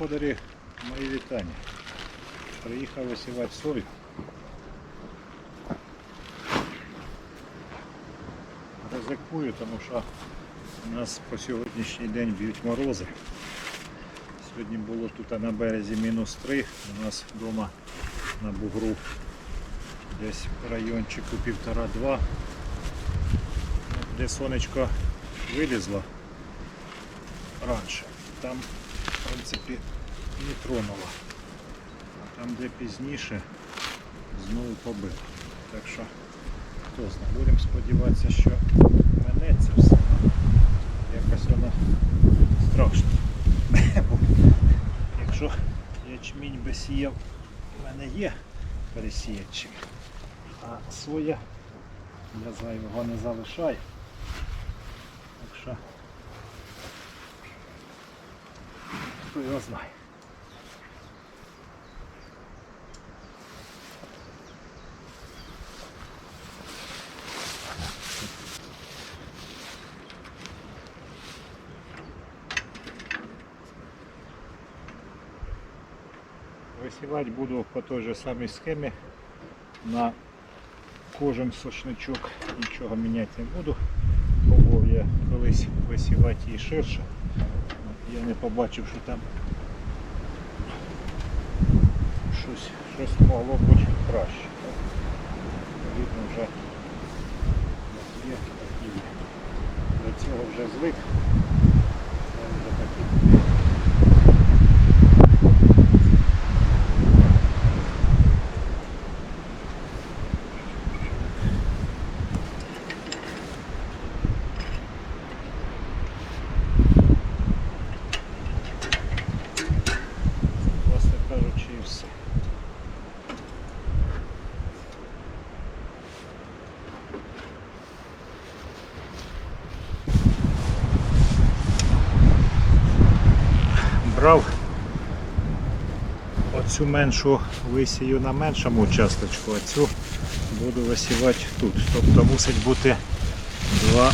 Господарі, мої вітання. Приїхав висівати сою. Ризикую, тому що у нас по сьогоднішній день б'ють морози. Сьогодні було тут на березі мінус 3, у нас вдома на бугру десь в райончику півтора-два. Де сонечко вилізло раніше, там принципі не тронуло. А там де пізніше знову побило. Так що хто знає, будемо сподіватися, що минеться все. Якось воно страшно. Якщо ячмінь би сіяв, у мене є пересіячим, а соя для зайвого не залишає. Так що хто його знає. Висівати буду по той же самій схемі. На кожен сошничок нічого міняти не буду. Пробував я колись висівати її ширше. Не побачив, що там щось, щось могло бути краще. Видно вже. До цього вже звик. Це вже такі. Власне кажучи, і все. Брав оцю меншу висію на меншому участочку, а цю буду висівати тут. Тобто мусить бути два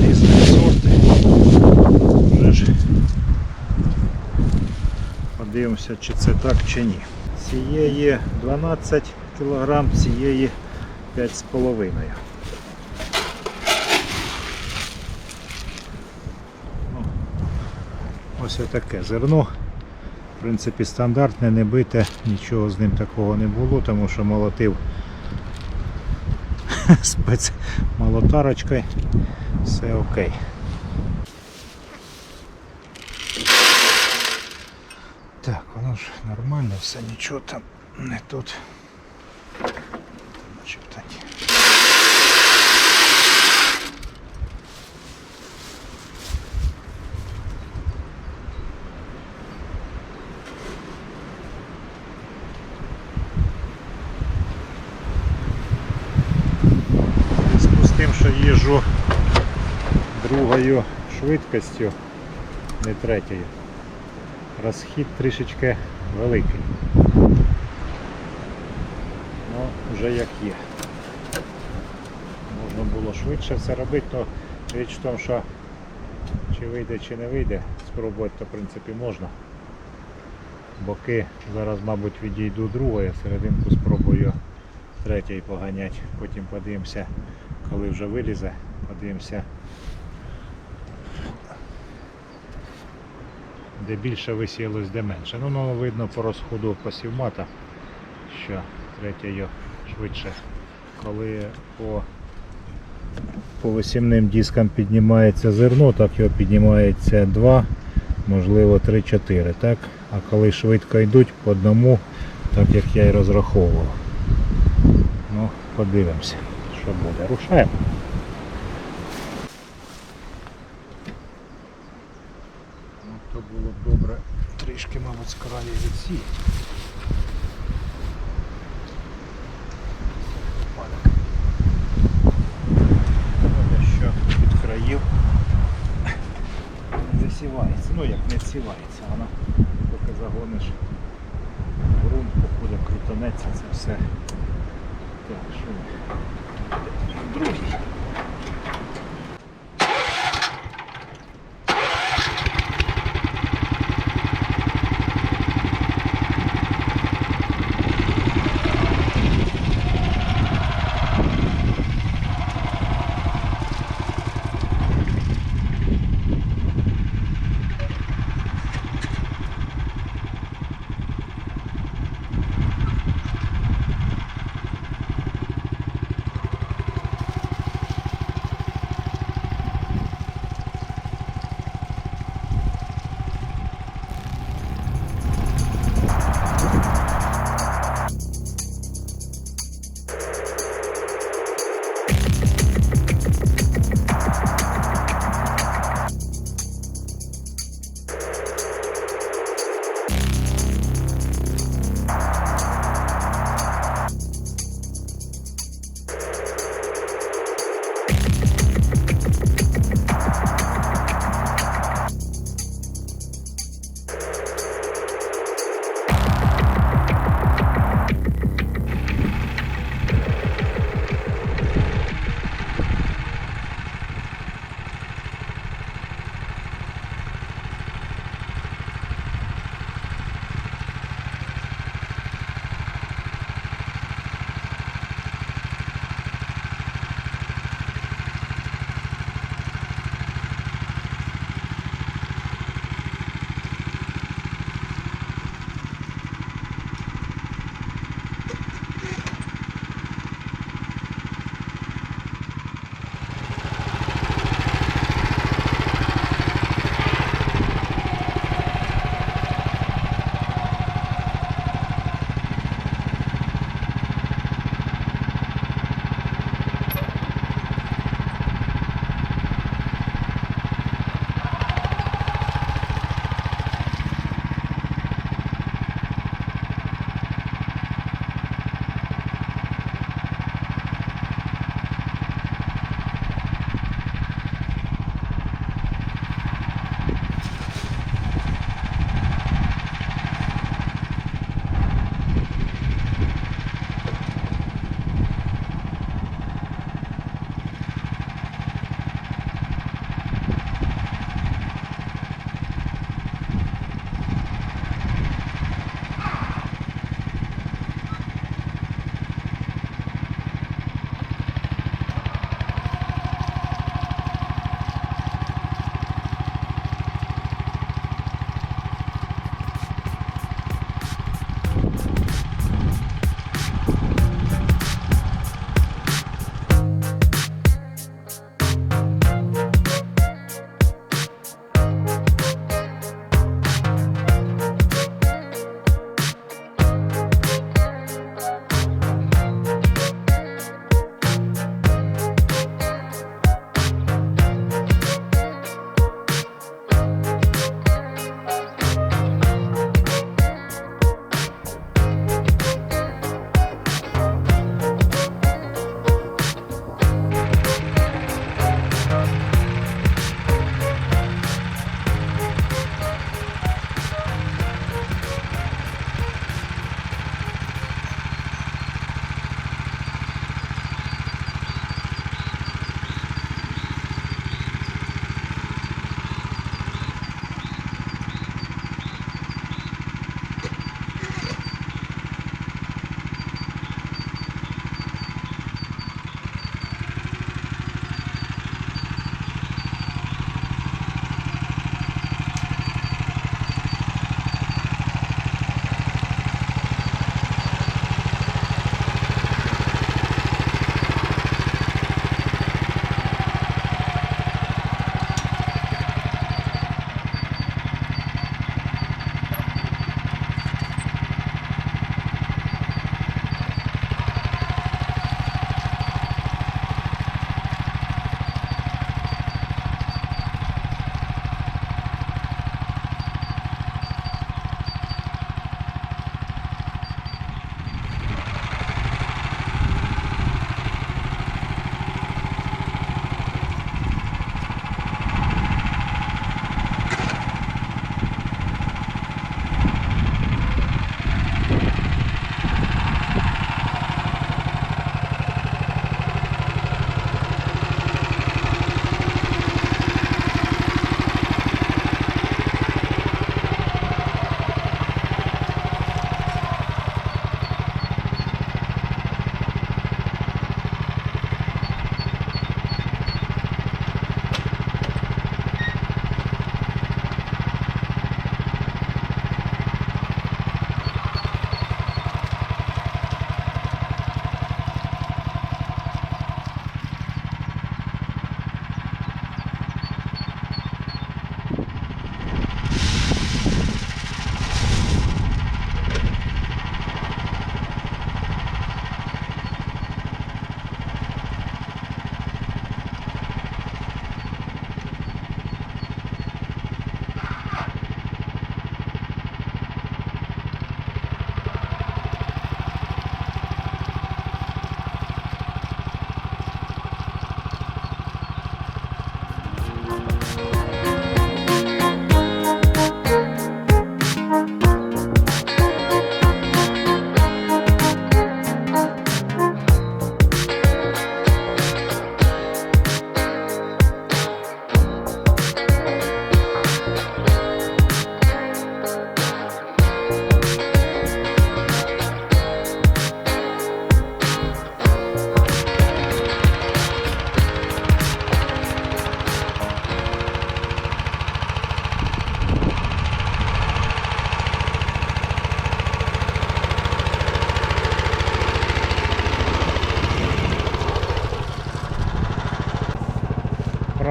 різних сорти. Вже ж Подивимося, чи це так, чи ні. Цієї 12 кг, цієї 5,5. Ну, Ось таке зерно. В принципі, стандартне, не бите, нічого з ним такого не було, тому що молотив спецмолотарочкою. Все окей. Так, воно ж нормально, все нічого там не тут. Начебто. В зв'язку з тим, що їжджу другою швидкістю, не третьою розхід трішечки великий. Ну, вже як є. Можна було швидше все робити, то річ в тому, що чи вийде, чи не вийде, спробувати то в принципі можна. Боки зараз, мабуть, відійду другої, серединку спробую третьої поганяти. Потім подивимося, коли вже вилізе, подивимося де більше висілось, де менше. Ну, ну видно по розходу посівмата, що третьою швидше. Коли по, по висівним дискам піднімається зерно, так його піднімається 2, можливо 3-4. так? А коли швидко йдуть по одному, так як я і розраховував. Ну, подивимося, що буде. Рушаємо. Ну, то було б добре трішки, мабуть, з Що під країв засівається. Ну як не сівається, вона поки загониш в ґрунт, походу крутанеться це все. Так, що?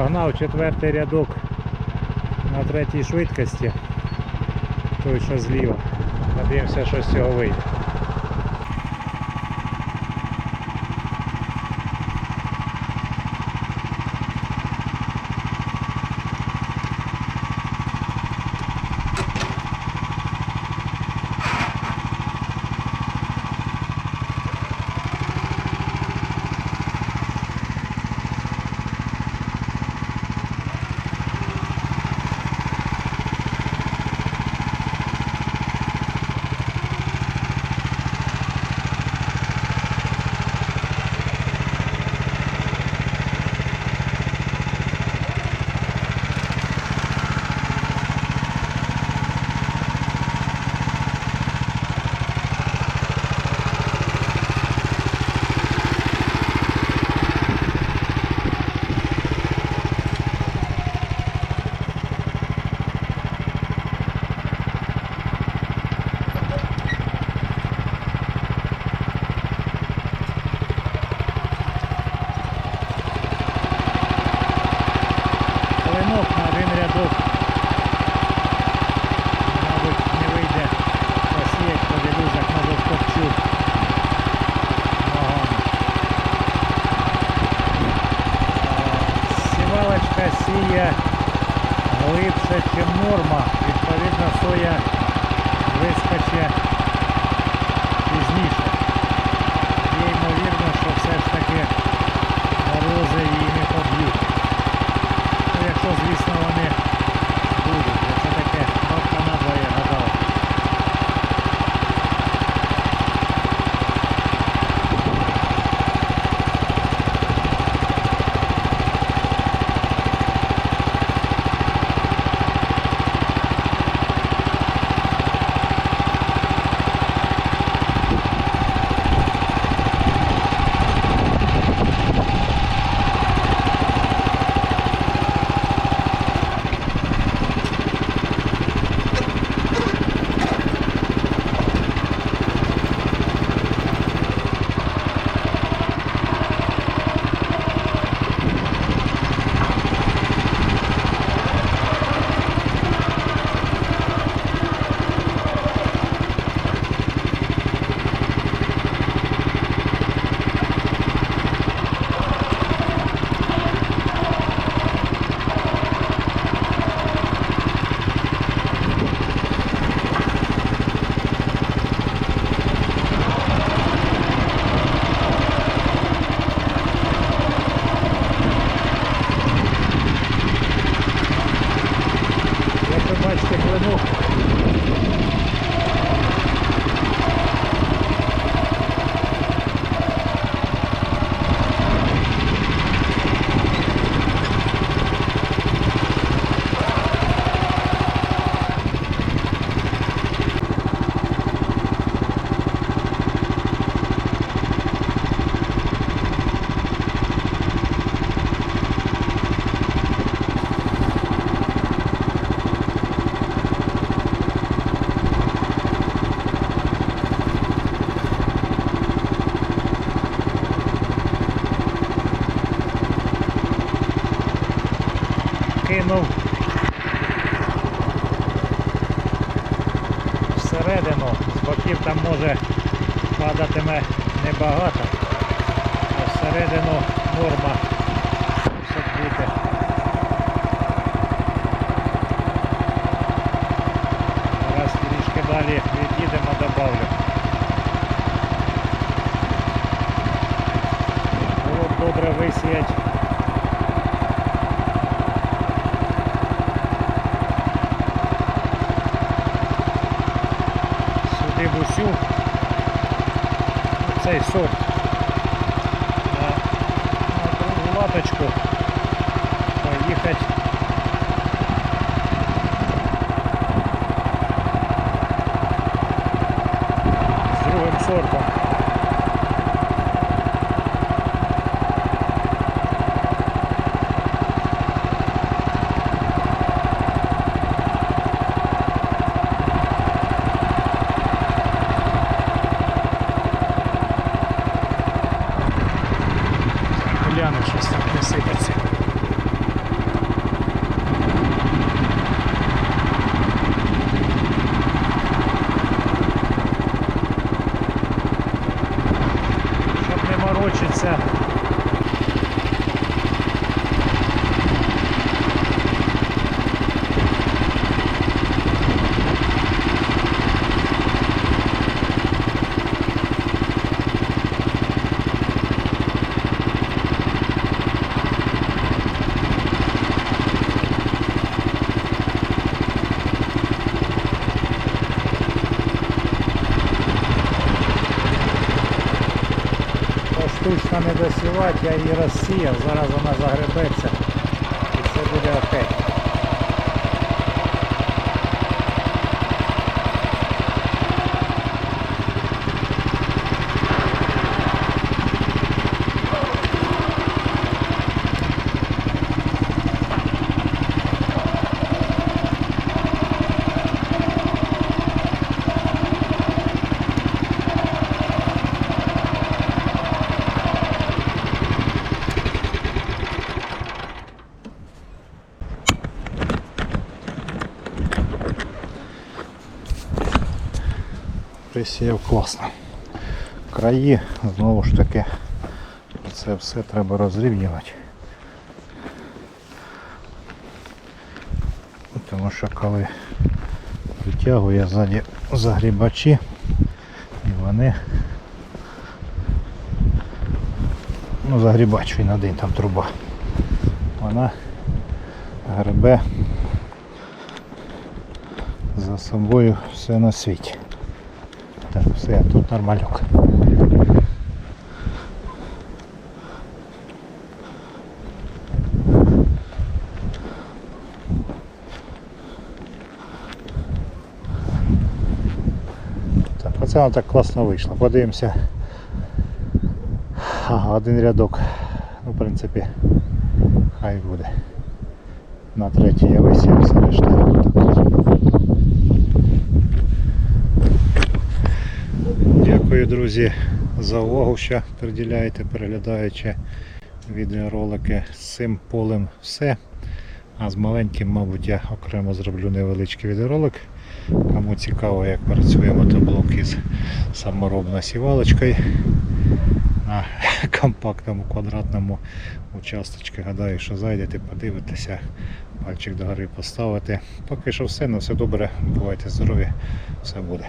Погнав четвертий рядок на третій швидкості. Той, що зліва. Надіємося, що з цього вийде. Небагато, а всередину норма щоб бути. Зараз трішки далі від'їдемо, добавлю. Було б добре висіять сюди в усю цей сорт. На, на другу латочку поїхати з другим сортом. Гляну, щось там не сипеться. штучно не досівати, я її розсіяв, зараз вона загребеться і все буде окей. Присіяв класно. Краї, знову ж таки, це все треба розрівнювати. Тому що коли притягує ззаді загрібачі, і вони ну загрібач він один там труба. Вона гребе за собою все на світі. Так, все, тут нормальок. Так, оце воно так класно вийшло. Подивимося. Ага, один рядок. Ну, в принципі, хай буде. На третій я висів, все решта. Дякую, друзі, за увагу, що приділяєте, переглядаючи відеоролики з цим полем все. А з маленьким, мабуть, я окремо зроблю невеличкий відеоролик. Кому цікаво, як працює мотоблок із саморобною сівалочкою на компактному квадратному участочку. Гадаю, що зайдете, подивитеся, пальчик догори поставити. Поки що все, на все добре, бувайте здорові, все буде.